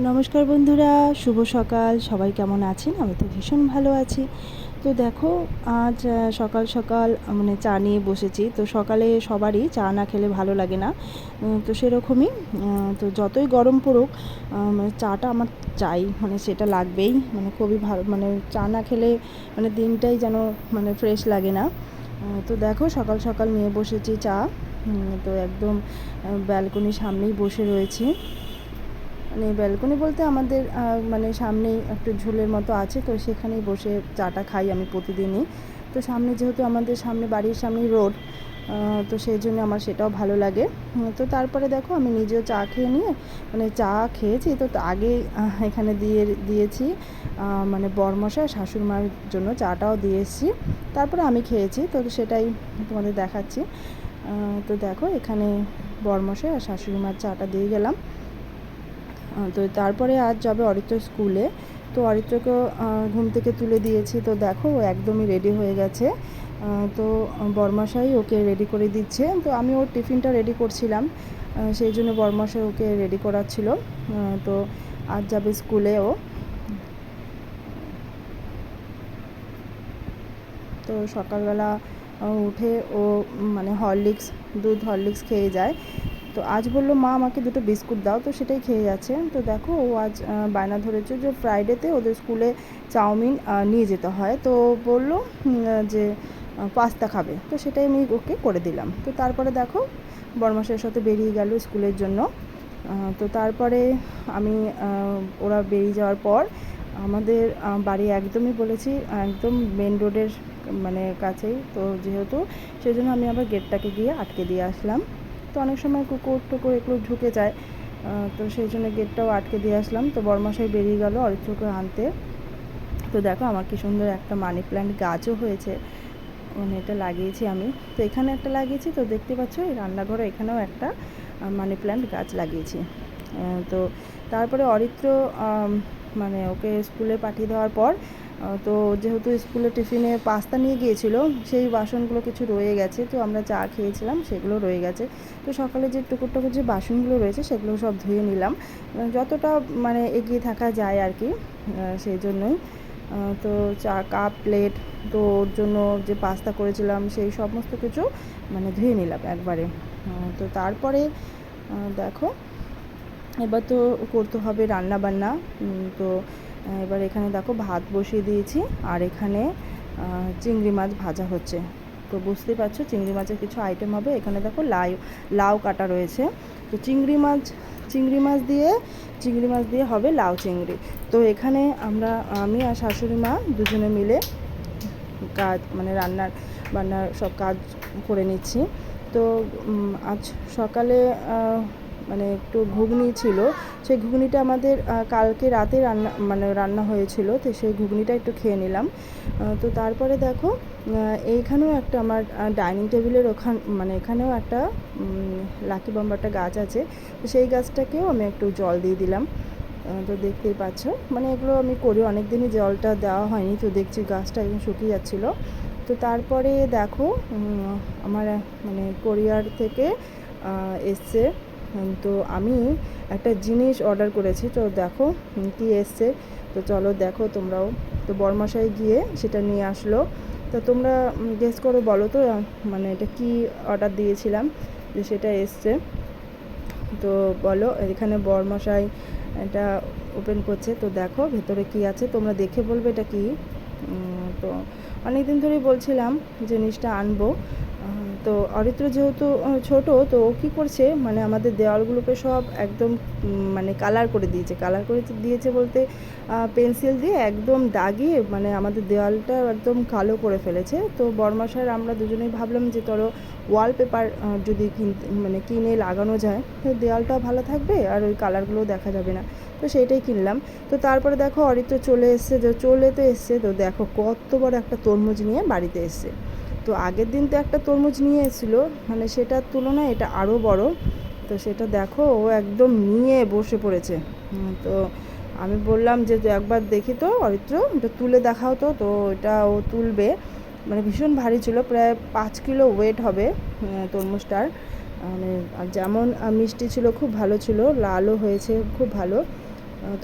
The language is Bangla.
নমস্কার বন্ধুরা, শুভ সকাল। সবাই কেমন আছেন? আমি তো ভীষণ ভালো আছি। তো দেখো, আজ সকাল সকাল মানে চা নিয়ে বসেছি। তো সকালে সবারই চা না খেলে ভালো লাগে না। তো সেরকমই তো যতই গরম পড়ুক চাটা আমার চাই। মানে সেটা লাগবেই। মানে খুবই ভালো মানে চা না খেলে মানে দিনটাই যেন মানে ফ্রেশ লাগে না। তো দেখো, সকাল সকাল নিয়ে বসেছি চা। তো একদম ব্যালকনির সামনেই বসে রয়েছি। মানে ব্যালকনি বলতে আমাদের মানে সামনেই একটু ঝুলের মতো আছে, তো সেখানেই বসে চাটা খাই আমি প্রতিদিনই। তো সামনে যেহেতু আমাদের সামনে বাড়ির সামনেই রোড তো সেই জন্য আমার সেটাও ভালো লাগে। তো তারপরে দেখো আমি নিজেও চা খেয়ে নিয়ে মানে চা খেয়েছি, তো আগে এখানে দিয়ে, দিয়েছি মানে বরমশা শাশুড়ি মার জন্য চাটাও দিয়ে এসেছি। তারপরে আমি খেয়েছি, তো সেটাই তোমাদের দেখাচ্ছি। তো দেখো এখানে বরমশাই আর শাশুড়ি মার চাটা দিয়ে গেলাম। তো তারপরে আজ যাবে অরিত্র স্কুলে। তো অরিত্রকে ঘুম থেকে তুলে দিয়েছি। তো দেখো, ও একদমই রেডি হয়ে গেছে। তো বরমাশাই ওকে রেডি করে দিচ্ছে। তো আমি ওর টিফিনটা রেডি করছিলাম। সেই জন্য বরমাশাই ওকে রেডি করাচ্ছিল। তো আজ যাবে স্কুলে ও। তো সকালবেলা উঠে ও মানে হরলিক্স, দুধ হরলিক্স খেয়ে যায়। তো আজ বলল, মা, আমাকে দুটো বিস্কুট দাও। তো সেটাই খেয়ে যাচ্ছে। তো দেখো, ও আজ বায়না ধরেছে যে ফ্রাইডেতে ওদের স্কুলে চাউমিন নিয়ে যেতে হয়। তো বলল যে পাস্তা খাবে। তো সেটাই আমি ওকে করে দিলাম। তো তারপরে দেখো বরমাসের সাথে বেরিয়ে গেল স্কুলের জন্য। তো তারপরে আমি ওরা বেরিয়ে যাওয়ার পর আমাদের বাড়ি একদমই বলেছি, একদম মেন রোডের মানে কাছেই। তো যেহেতু সেই জন্য আমি আবার গেটটাকে গিয়ে আটকে দিয়ে আসলাম। তো অনেক সময় কুকুর টুকুর এগুলো ঢুকে যায়। তো সেই জন্য গেটটাও আটকে দিয়ে আসলাম। তো বরমাসাই বেরিয়ে গেল অরিত্রকে আনতে। তো দেখো আমার কি সুন্দর একটা মানি প্ল্যান্ট গাছও হয়েছে। মানে এটা লাগিয়েছি আমি। তো এখানে একটা লাগিয়েছি, তো দেখতে পাচ্ছ এই রান্নাঘরে এখানেও একটা মানি প্ল্যান্ট গাছ লাগিয়েছি। তো তারপরে অরিত্র মানে ওকে স্কুলে পাঠিয়ে দেওয়ার পর তো যেহেতু স্কুলে টিফিনে পাস্তা নিয়ে গিয়েছিল, সেই বাসনগুলো কিছু রয়ে গেছে, তো আমরা চা খেয়েছিলাম, সেগুলো রয়ে গেছে। তো সকালে যে টুকুর টুকুর যে বাসনগুলো রয়েছে, সেগুলো সব ধুয়ে নিলাম। যতটা মানে এগিয়ে থাকা যায় আর কি সেই জন্যই। তো চা, কাপ, প্লেট, তো ওর জন্য যে পাস্তা করেছিলাম, সেই সমস্ত কিছু মানে ধুয়ে নিলাম একবারে। তো তারপরে দেখো, এবার তো করতে হবে রান্না বান্না তো এবার এখানে দেখো ভাত বসিয়ে দিয়েছি, আর এখানে চিংড়ি মাছ ভাজা হচ্ছে। তো বুঝতেই পারছ, চিংড়ি মাছের কিছু আইটেম হবে। এখানে দেখো লাউ লাউ কাটা রয়েছে। তো চিংড়ি মাছ চিংড়ি মাছ দিয়ে, চিংড়ি মাছ দিয়ে হবে লাউ চিংড়ি। তো এখানে আমরা, আমি আর শাশুড়ি মা দুজনে মিলে কাজ মানে রান্নার বান্নার সব কাজ করে নিচ্ছি। তো আজ সকালে মানে একটু ঘুগনি ছিল, সেই ঘুগনিটা আমাদের কালকে রাতে রান্না মানে রান্না হয়েছিল, তো সেই ঘুগনিটা একটু খেয়ে নিলাম। তো তারপরে দেখো এইখানেও একটা আমার ডাইনিং টেবিলের ওখান মানে এখানেও একটা লাকি বাম্বারটা গাছ আছে, তো সেই গাছটাকেও আমি একটু জল দিয়ে দিলাম। তো দেখতেই পাচ্ছ মানে এগুলো আমি করি অনেক দিনই জলটা দেওয়া হয়নি, তো দেখছি গাছটা একদম শুকিয়ে যাচ্ছিল। তো তারপরে দেখো আমার মানে কোরিয়ার থেকে এসছে তো আমি একটা জিনিস অর্ডার করেছি। তো দেখো কি এসছে। তো চলো দেখো তোমরাও। তো বরমাসায় গিয়ে সেটা নিয়ে আসলো। তো তোমরা গেস করো বলো তো মানে এটা কি অর্ডার দিয়েছিলাম? যে সেটা এসছে। তো বলো, এখানে বরমশাই এটা ওপেন করছে। তো দেখো ভেতরে কি আছে, তোমরা দেখে বলবে এটা কি। তো অনেক দিন ধরেই বলছিলাম জিনিসটা আনব। তো অরিত্র যেহেতু ছোট, তো ও কী করছে মানে আমাদের দেওয়ালগুলোকে সব একদম মানে কালার করে দিয়েছে। কালার করে দিয়েছে বলতে পেন্সিল দিয়ে একদম দাগিয়ে মানে আমাদের দেওয়ালটা একদম কালো করে ফেলেছে। তো বর্মাশার আমরা দুজনেই ভাবলাম যে ধরো ওয়ালপেপার যদি মানে কিনে লাগানো যায়, তো দেওয়ালটাও ভালো থাকবে আর ওই কালারগুলোও দেখা যাবে না। তো সেইটাই কিনলাম। তো তারপরে দেখো অরিত্র চলে এসছে চলে তো এসছে, তো দেখো কত বড় একটা তরমুজ নিয়ে বাড়িতে এসছে। তো আগের দিন তো একটা তরমুজ নিয়ে এসেছিল মানে সেটার তুলনায় এটা আরও বড়। তো সেটা দেখো, ও একদম নিয়ে বসে পড়েছে। তো আমি বললাম যে একবার দেখি তো অরিত্র এটা তুলে দেখাও তো তো এটা ও তুলবে। মানে ভীষণ ভারী ছিল, প্রায় পাঁচ কিলো ওয়েট হবে তরমুজটার। মানে আর যেমন মিষ্টি ছিল, খুব ভালো ছিল, লালও হয়েছে, খুব ভালো। তো